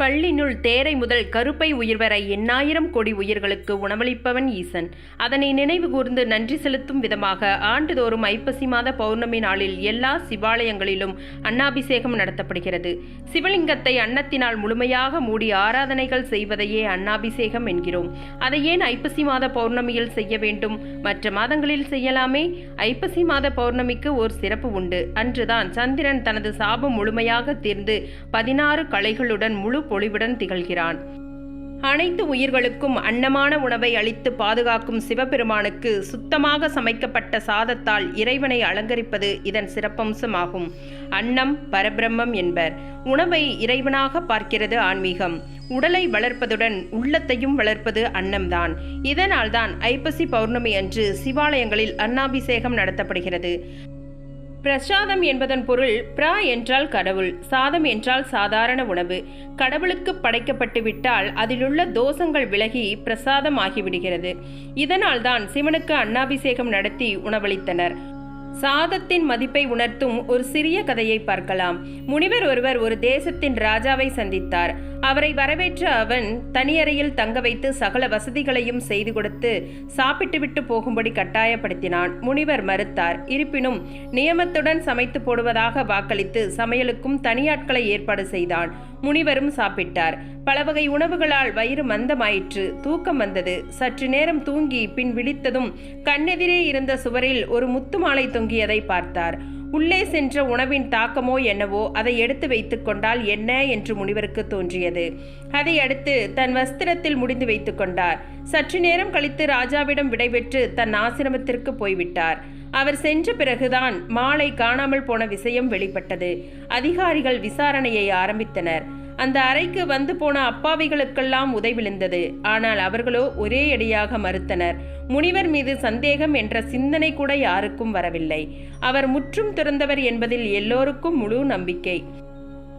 கள்ளினுள் தேரை முதல் கருப்பை உயிர் வரை எண்ணாயிரம் கோடி உயிர்களுக்கு உணவளிப்பவன் ஈசன். அதனை நினைவு கூர்ந்து நன்றி செலுத்தும் விதமாக ஆண்டுதோறும் ஐப்பசி மாத பௌர்ணமி நாளில் எல்லா சிவாலயங்களிலும் அன்னாபிஷேகம் நடத்தப்படுகிறது. சிவலிங்கத்தை அன்னத்தினால் முழுமையாக மூடி ஆராதனைகள் செய்வதையே அன்னாபிஷேகம் என்கிறோம். அதை ஏன் ஐப்பசி மாத பௌர்ணமியில் செய்ய வேண்டும்? மற்ற மாதங்களில் செய்யலாமே? ஐப்பசி மாத பௌர்ணமிக்கு ஒரு சிறப்பு உண்டு. அன்றுதான் சந்திரன் தனது சாபம் முழுமையாக தீர்ந்து பதினாறு கலைகளுடன் முழு பொலிவுடன் திகழ்கிறான். அனைத்து உயிர்களுக்கும் அன்னமான உணவை அளித்து பாதுகாக்கும் சிவபெருமானுக்கு சுத்தமாக சமைக்கப்பட்ட சாதத்தால் இறைவனை அலங்கரிப்பது இதன் சிறப்பம்சமாகும். அன்னம் பரபிரம்மம் என்பர். உணவை இறைவனாக பார்க்கிறது ஆன்மீகம். உடலை வளர்ப்பதுடன் உள்ளத்தையும் வளர்ப்பது அன்னம்தான். இதனால்தான் ஐப்பசி பௌர்ணமி அன்று சிவாலயங்களில் அன்னாபிஷேகம் நடத்தப்படுகிறது. பிரசாதம் என்பதன் பொருள் பிரா என்றால் கடவுள் சாதம் என்றால் சாதாரண உணவு. கடவுளுக்கு படைக்கப்பட்டு விட்டால் அதிலுள்ள தோஷங்கள் விலகி பிரசாதம் ஆகிவிடுகிறது இதனால்தான் சிவனுக்கு அன்னாபிஷேகம் நடத்தி உணவளித்தனர். சாதத்தின் மதிப்பை உணர்த்தும் ஒரு சிறிய கதையை பார்க்கலாம். முனிவர் ஒருவர் ஒரு தேசத்தின் ராஜாவை சந்தித்தார். அவரை வரவேற்ற அவன் தனியறையில் தங்க வைத்து சகல வசதிகளையும் செய்து கொடுத்து சாப்பிட்டுவிட்டு போகும்படி கட்டாயப்படுத்தினான். முனிவர் மறுத்தார் இருப்பினும் நியமத்துடன் சமைத்து போடுவதாக வாக்களித்து சமையலுக்கும் தனியாட்களை ஏற்பாடு செய்தான். முனிவரும் சாப்பிட்டார். பல வகை உணவுகளால் வயிறு மந்தமாயிற்று. தூக்கம் வந்தது. சற்று நேரம் தூங்கி பின் விழித்ததும் கண்ணெதிரே இருந்த சுவரில் ஒரு முத்து மாலை தொங்கியதை பார்த்தார். உள்ளே சென்ற உணவின் தாக்கமோ என்னவோ அதை எடுத்து வைத்துக் கொண்டால் என்ன என்று முனிவருக்கு தோன்றியது. அதை அடுத்து தன் வஸ்திரத்தில் முடிந்து வைத்துக் கொண்டார். சற்று நேரம் கழித்து ராஜாவிடம் விடைபெற்று தன் ஆசிரமத்திற்கு போய்விட்டார். அவர் சென்ற பிறகுதான் மாலை காணாமல் போன விஷயம் வெளிப்பட்டது. அதிகாரிகள் விசாரணையை ஆரம்பித்தனர். அந்த அறைக்கு வந்து போன அப்பாவிகளுக்கெல்லாம் உதவிழுந்தது ஆனால் அவர்களோ ஒரே அடியாக மறுத்தனர். முனிவர் மீது சந்தேகம் என்ற சிந்தனை கூட யாருக்கும் வரவில்லை. அவர் முற்றும் துறந்தவர் என்பதில் எல்லோருக்கும் முழு நம்பிக்கை.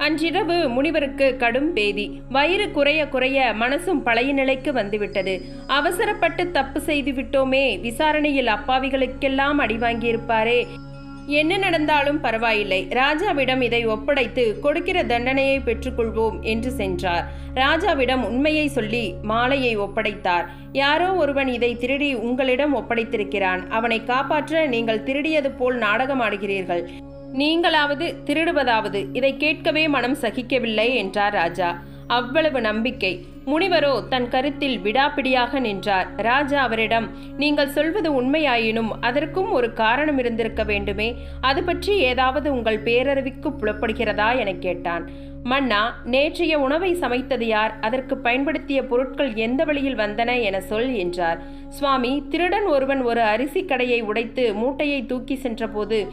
அன்றிரவு முனிவருக்கு கடும் பேதி. வயிறு குறைய குறைய மனசும் பழைய நிலைக்கு வந்துவிட்டது. அவசரப்பட்டு தப்பு செய்து விட்டோமே விசாரணையில் அப்பாவிகளுக்கெல்லாம் அடி வாங்கியிருப்பாரே. என்ன நடந்தாலும் பரவாயில்லை. ராஜாவிடம் இதை ஒப்படைத்து கொடுக்கிற தண்டனையை பெற்றுக்கொள்வோம் என்று சென்றார். ராஜாவிடம் உண்மையை சொல்லி மாலையை ஒப்படைத்தார். யாரோ ஒருவன் இதை திருடி உங்களிடம் ஒப்படைத்திருக்கிறான். அவனை காப்பாற்ற நீங்கள் திருடியது போல் நாடகமாடுகிறீர்கள். நீங்களாவது திருடுவதாவது இதை கேட்கவே மனம் சகிக்கவில்லை என்றார் ராஜா. அவ்வளவு நம்பிக்கை. முனிவரோ தன் கருத்தில் விடாப்பிடியாக நின்றார். ராஜா அவரிடம் நீங்கள் சொல்வது உண்மையாயினும் அதற்கும் ஒரு காரணம் இருந்திருக்க வேண்டுமே. அது பற்றி ஏதாவது உங்கள் பேரறிவிக்கு புலப்படுகிறதா? என கேட்டான். மன்னா நேற்றைய உணவை சமைத்தது யார்? அதற்கு பயன்படுத்திய பொருட்கள் எந்த வழியில் வந்தன? என சொல் என்றார். சுவாமி திருடன் ஒருவன் ஒரு அரிசி கடையை உடைத்து மூட்டையை தூக்கி சென்றபோது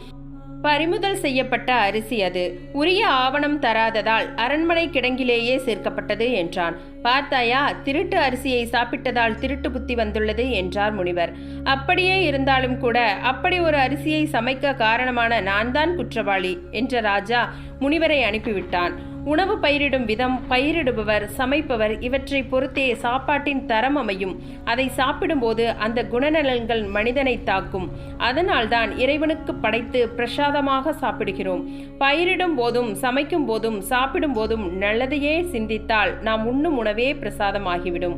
பறிமுதல் செய்யப்பட்ட அரிசி அது. உரிய ஆவணம் தராததால் அரண்மனை கிடங்கிலேயே சேர்க்கப்பட்டது என்றான். பார்த்தாயா திருட்டு அரிசியை சாப்பிட்டதால் திருட்டு புத்தி வந்துள்ளது என்றார் முனிவர். அப்படியே இருந்தாலும் கூட அப்படி ஒரு அரிசியை சமைக்க காரணமான நான் தான் குற்றவாளி என்ற ராஜா முனிவரை அனுப்பிவிட்டான். உணவு பயிரிடும் விதம் பயிரிடுபவர் சமைப்பவர் இவற்றை பொறுத்தே சாப்பாட்டின் தரம் அமையும். அதை சாப்பிடும்போது அந்த குணநலன்கள் மனிதனை தாக்கும். அதனால்தான் இறைவனுக்கு படைத்து பிரசாதமாக சாப்பிடுகிறோம். பயிரிடும் போதும் சமைக்கும் போதும் சாப்பிடும் போதும் நல்லதையே சிந்தித்தால் நாம் உண்ணும் உணவு பிரசாதமாகிவிடும்.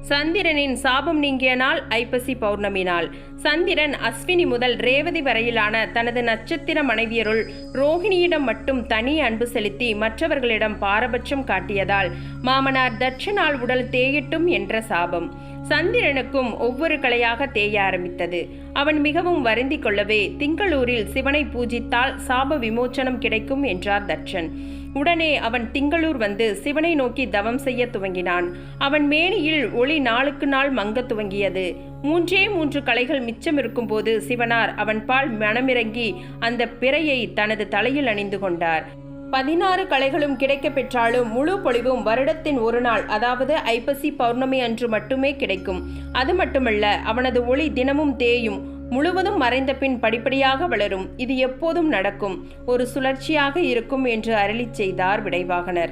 சந்திரனின் சாபம் நீங்கிய நாள் ஐப்பசி பௌர்ணமி நாள். சந்திரன் அஸ்வினி முதல் ரேவதி வரையிலான தனது நட்சத்திர மனைவியருள் ரோஹிணியிடம் மட்டும் தனி அன்பு செலுத்தி மற்றவர்களிடம் பாரபட்சம் காட்டியதால் மாமனார் தட்சனால் உடல் தேயிட்டும் என்ற சாபம். சந்திரனுக்கும் ஒவ்வொரு கலையாக தேய ஆரம்பித்தது. அவன் மிகவும் வருந்தி கொள்ளவே திங்களூரில் சிவனை பூஜித்தால் சாப விமோச்சனம் கிடைக்கும் என்றார் தட்சன். உடனே அவன் திங்களூர் வந்து சிவனை நோக்கி தவம் செய்ய துவங்கினான். அவன் மேனியில் ஒளி நாளுக்கு நாள் மங்க துவங்கியது. மூன்றே மூன்று கலைகள் மிச்சம் இருக்கும்போது சிவனார் அவன் பால் மனமிறங்கி அந்த பிறையை தனது தலையில் அணிந்து கொண்டார். பதினாறு கலைகளும் கிடைக்க பெற்றாலும் முழு பொழிவும் வருடத்தின் ஒரு நாள் அதாவது ஐப்பசி பௌர்ணமி அன்று மட்டுமே கிடைக்கும். அது மட்டுமல்ல அவனது ஒளி தினமும் தேயும் முழுவதும் மறைந்த பின் படிப்படியாக வளரும். இது எப்போதும் நடக்கும். ஒரு சுழற்சியாக இருக்கும் என்று அருளி செய்தார் விடைவாகனர்.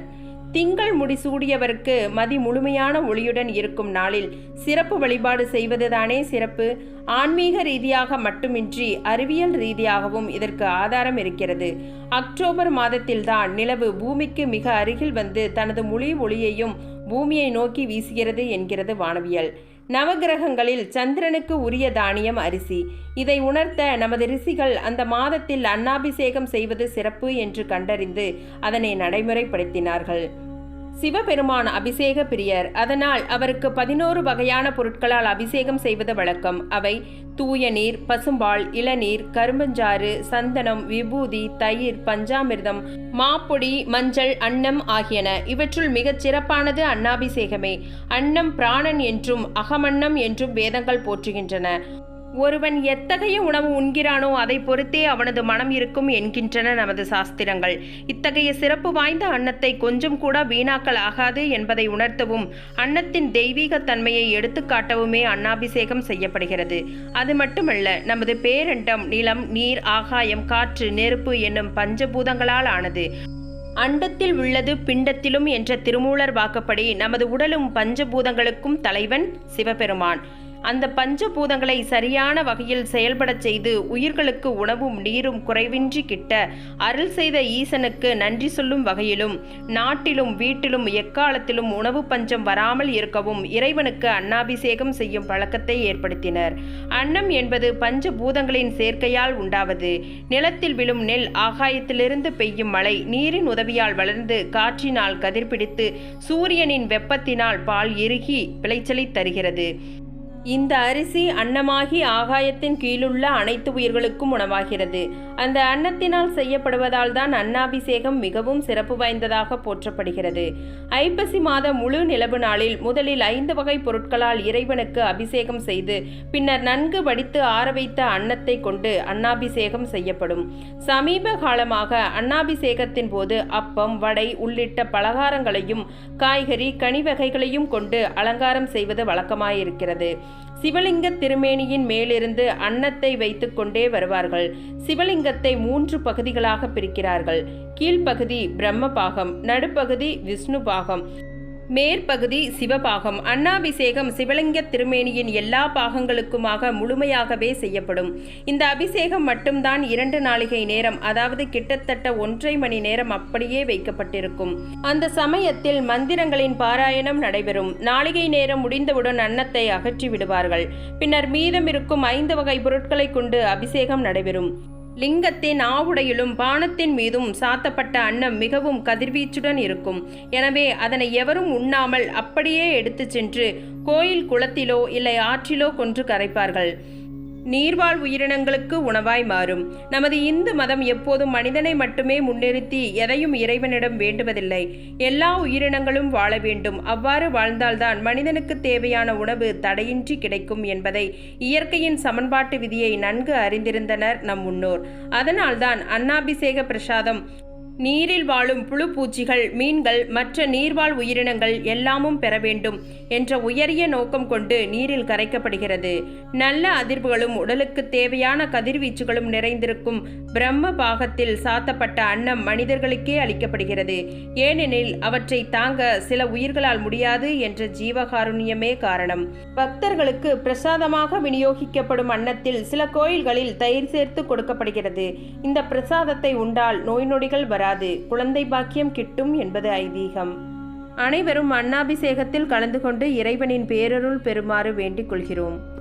திங்கள் முடிசூடியவருக்கு மதி முழுமையான ஒளியுடன் இருக்கும் நாளில் சிறப்பு வழிபாடு செய்வதுதானே சிறப்பு. ஆன்மீக ரீதியாக மட்டுமின்றி அறிவியல் ரீதியாகவும் இதற்கு ஆதாரம் இருக்கிறது. அக்டோபர் மாதத்தில்தான் நிலவு பூமிக்கு மிக அருகில் வந்து தனது முழு ஒளியையும் பூமியை நோக்கி வீசுகிறது என்கிறது வானவியல். நவகிரகங்களில் சந்திரனுக்கு உரிய தானியம் அரிசி. இதை உணர்த்த நமது ரிஷிகள் அந்த மாதத்தில் அன்னாபிஷேகம் செய்வது சிறப்பு என்று கண்டறிந்து அதனை நடைமுறைப்படுத்தினார்கள். சிவபெருமான் அபிஷேக பிரியர் அதனால் அவருக்கு பதினோரு வகையான பொருட்களால் அபிஷேகம் செய்வது வழக்கம். அவை தூய நீர் பசும்பால் இளநீர் கரும்பஞ்சாறு சந்தனம் விபூதி தயிர் பஞ்சாமிர்தம் மாப்பொடி மஞ்சள் அன்னம் ஆகியன. இவற்றுள் மிகச் சிறப்பானது அன்னாபிஷேகமே. அன்னம் பிராணன் என்றும் அகமன்னம் என்றும் வேதங்கள் போற்றுகின்றன. ஒருவன் எத்தகைய உணவு உண்கிறானோ அதை பொறுத்தே அவனது மனம் இருக்கும் என்கின்றன நமது சாஸ்திரங்கள். இத்தகைய சிறப்பு வாய்ந்த அன்னத்தை கொஞ்சம் கூட வீணாக்கல் ஆகாது என்பதை உணர்த்தவும் அன்னத்தின் தெய்வீக தன்மையை எடுத்துக்காட்டவுமே அன்னாபிஷேகம் செய்யப்படுகிறது. அது மட்டுமல்ல நமது பேரண்டம் நிலம் நீர் ஆகாயம் காற்று நெருப்பு என்னும் பஞ்சபூதங்களால் ஆனது. அண்டத்தில் உள்ளது பிண்டத்திலும் என்ற திருமூலர் வாக்கப்படி நமது உடலும் பஞ்சபூதங்களுக்கும் தலைவன் சிவபெருமான். அந்த பஞ்சபூதங்களை சரியான வகையில் செயல்படச் செய்து உயிர்களுக்கு உணவும் நீரும் குறைவின்றி கிட்ட அருள் செய்த ஈசனுக்கு நன்றி சொல்லும் வகையிலும் நாட்டிலும் வீட்டிலும் எக்காலத்திலும் உணவு பஞ்சம் வராமல் இருக்கவும் இறைவனுக்கு அன்னாபிஷேகம் செய்யும் பழக்கத்தை ஏற்படுத்தினர். அன்னம் என்பது பஞ்சபூதங்களின் சேர்க்கையால் உண்டாவது. நிலத்தில் விழும் நெல் ஆகாயத்திலிருந்து பெய்யும் மழை நீரின் உதவியால் வளர்ந்து காற்றினால் கதிர்பிடித்து சூரியனின் வெப்பத்தினால் பால் இறுகி விளைச்சலை தருகிறது. இந்த அரிசி அன்னமாகி ஆகாயத்தின் கீழுள்ள அனைத்து உயிர்களுக்கும் உணவாகிறது. அந்த அன்னத்தினால் செய்யப்படுவதால் தான் அன்னாபிஷேகம் மிகவும் சிறப்பு வாய்ந்ததாக போற்றப்படுகிறது. ஐப்பசி மாத முழு நிலவு நாளில் முதலில் ஐந்து வகை பொருட்களால் இறைவனுக்கு அபிஷேகம் செய்து பின்னர் நன்கு வடித்து ஆற வைத்த அன்னத்தை கொண்டு அன்னாபிஷேகம் செய்யப்படும். சமீப காலமாக அன்னாபிஷேகத்தின் போது அப்பம் வடை உள்ளிட்ட பலகாரங்களையும் காய்கறி கனி வகைகளையும் கொண்டு அலங்காரம் செய்வது வழக்கமாயிருக்கிறது. சிவலிங்க திருமேனியின் மேலிருந்து அன்னத்தை வைத்துக்கொண்டே வருவார்கள். சிவலிங்கத்தை மூன்று பகுதிகளாக பிரிக்கிறார்கள். கீழ்ப்பகுதி பிரம்ம பாகம் நடுப்பகுதி விஷ்ணு பாகம் மேற்பகுதி சிவபாகம். அன்னாபிஷேகம் சிவலிங்க திருமேனியின் எல்லா பாகங்களுக்குமாக முழுமையாகவே செய்யப்படும். இந்த அபிஷேகம் மட்டும்தான் இரண்டு நாளிகை நேரம் அதாவது கிட்டத்தட்ட ஒன்றை மணி நேரம் அப்படியே வைக்கப்பட்டிருக்கும். அந்த சமயத்தில் மந்திரங்களின் பாராயணம் நடைபெறும். நாளிகை நேரம் முடிந்தவுடன் அன்னத்தை அகற்றி விடுவார்கள் பின்னர் மீதம் இருக்கும் ஐந்து வகை பொருட்களை கொண்டு அபிஷேகம் நடைபெறும். லிங்கத்தின் ஆவுடையிலும் பானத்தின் மீதும் சாத்தப்பட்ட அன்னம் மிகவும் கதிர்வீச்சுடன் இருக்கும். எனவே அதனை எவரும் உண்ணாமல் அப்படியே எடுத்துச் சென்று கோயில் குளத்திலோ இல்லை ஆற்றிலோ கொன்று கரைப்பார்கள். நீர்வாழ் உயிரினங்களுக்கு உணவாய் மாறும். நமது இந்து மதம் எப்போதும் மனிதனை மட்டுமே முன்னிறுத்தி எதையும் இறைவனிடம் வேண்டுவதில்லை. எல்லா உயிரினங்களும் வாழ வேண்டும். அவ்வாறு வாழ்ந்தால்தான் மனிதனுக்கு தேவையான உணவு தடையின்றி கிடைக்கும் என்பதை இயற்கையின் சமன்பாட்டு விதியை நன்கு அறிந்திருந்தனர் நம் முன்னோர். அதனால்தான் அன்னாபிஷேக பிரசாதம் நீரில் வாழும் புழு பூச்சிகள் மீன்கள் மற்ற நீர்வாழ் உயிரினங்கள் எல்லாமும் பெற வேண்டும் என்ற உயரிய நோக்கம் கொண்டு நீரில் கரைக்கப்படுகிறது. நல்ல அதிர்வுகளும் உடலுக்கு தேவையான கதிர்வீச்சுகளும் நிறைந்திருக்கும் பிரம்ம பாகத்தில் சாத்தப்பட்ட அன்னம் மனிதர்களுக்கே அளிக்கப்படுகிறது. ஏனெனில் அவற்றை தாங்க சில உயிர்களால் முடியாது என்ற ஜீவகாருண்யமே காரணம். பக்தர்களுக்கு பிரசாதமாக விநியோகிக்கப்படும் அன்னத்தில் சில கோயில்களில் தயிர் சேர்த்து கொடுக்கப்படுகிறது. இந்த பிரசாதத்தை உண்டால் நோய் நொடிகள் வராது. குழந்தை பாக்கியம் கிட்டும் என்பது ஐதீகம். அனைவரும் அன்னாபிஷேகத்தில் கலந்து கொண்டு இறைவனின் பேரருள் பெறுமாறு வேண்டிக் கொள்கிறோம்.